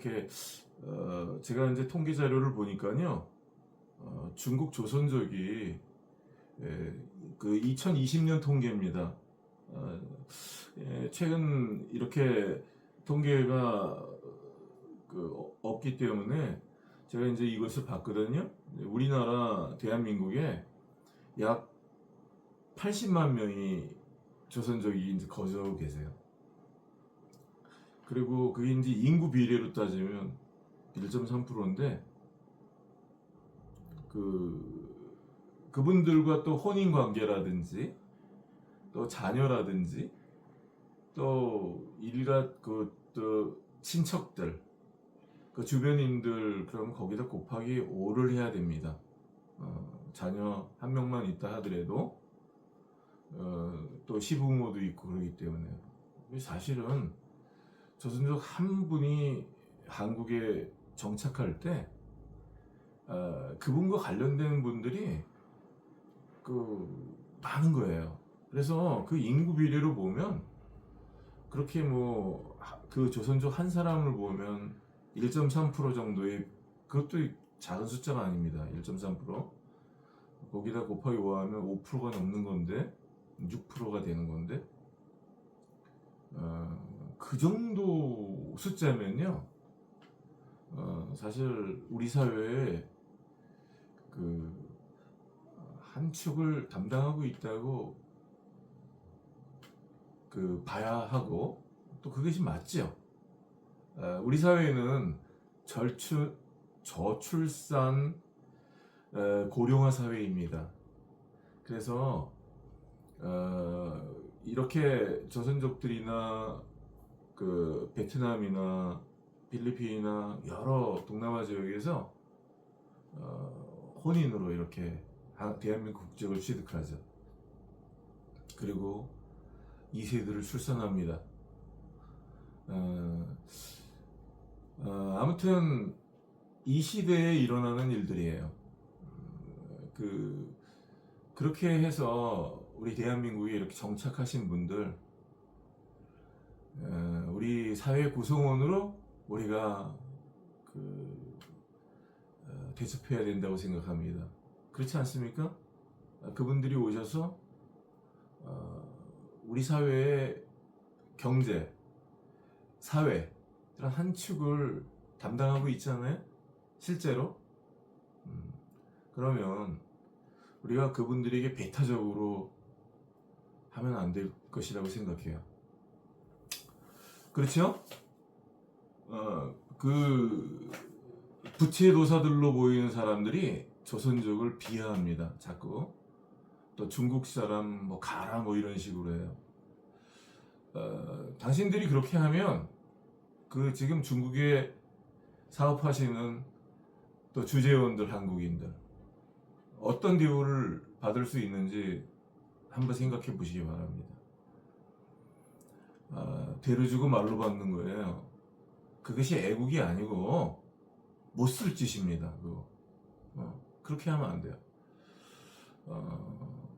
이렇게 어, 제가 이제 통계 자료를 보니까요, 어, 중국 조선족이 예, 그 2020년 통계입니다. 어, 예, 최근 이렇게 통계가 그 어- 없기 때문에 제가 이제 이것을 봤거든요. 우리나라 대한민국에 약 80만 명이 조선족이 이제 거주하고 계세요. 그리고 그게 이제 인구 비례로 따지면 1.3%인데 그 그분들과 또 혼인 관계라든지 또 자녀라든지 또 일가 그또 친척들 그 주변인들 그러면 거기다 곱하기 5를 해야 됩니다. 어, 자녀 한 명만 있다 하더라도 어, 또 시부모도 있고 그러기 때문에 사실은 조선족 한 분이 한국에 정착할 때 어, 그분과 관련된 분들이 그 많은 거예요. 그래서 그 인구 비례로 보면 그렇게 뭐 그 조선족 한 사람을 보면 1.3% 정도의 그것도 작은 숫자가 아닙니다. 1.3% 거기다 곱하기 5하면 5%가 넘는 건데 6%가 되는 건데 어, 그 정도 숫자면요 어, 사실 우리 사회에 그 한 축을 담당하고 있다고 그 봐야 하고 또 그것이 맞죠. 어, 우리 사회는 절출 저출산 어, 고령화 사회입니다. 그래서 어, 이렇게 조선족들이나 그 베트남이나 필리핀이나 여러 동남아 지역에서 어, 혼인으로 이렇게 한- 대한민국 국적을 취득하죠. 그리고 2세들을 출산합니다. 어, 어, 아무튼 이 시대에 일어나는 일들이에요. 음, 그 그렇게 해서 우리 대한민국에 이렇게 정착하신 분들, 어, 우리 사회 구성원으로 우리가 그 어, 대접해야 된다고 생각합니다. 그렇지 않습니까? 어, 그분들이 오셔서 어, 우리 사회의 경제, 사회 한 축을 담당하고 있잖아요. 실제로. 음, 그러면 우리가 그분들에게 배타적으로 하면 안 될 것이라고 생각해요. 그렇죠? 어, 그 부채 도사들로 보이는 사람들이 조선족을 비하합니다. 자꾸 또 중국 사람 뭐 가라 뭐 이런 식으로 해요. 어, 당신들이 그렇게 하면 그 지금 중국에 사업하시는 또 주재원들 한국인들 어떤 대우를 받을 수 있는지 한번 생각해 보시기 바랍니다. 아, 대로 주고 말로 받는 거예요. 그것이 애국이 아니고 못 쓸 짓입니다. 그거. 어, 그렇게 하면 안 돼요. 어,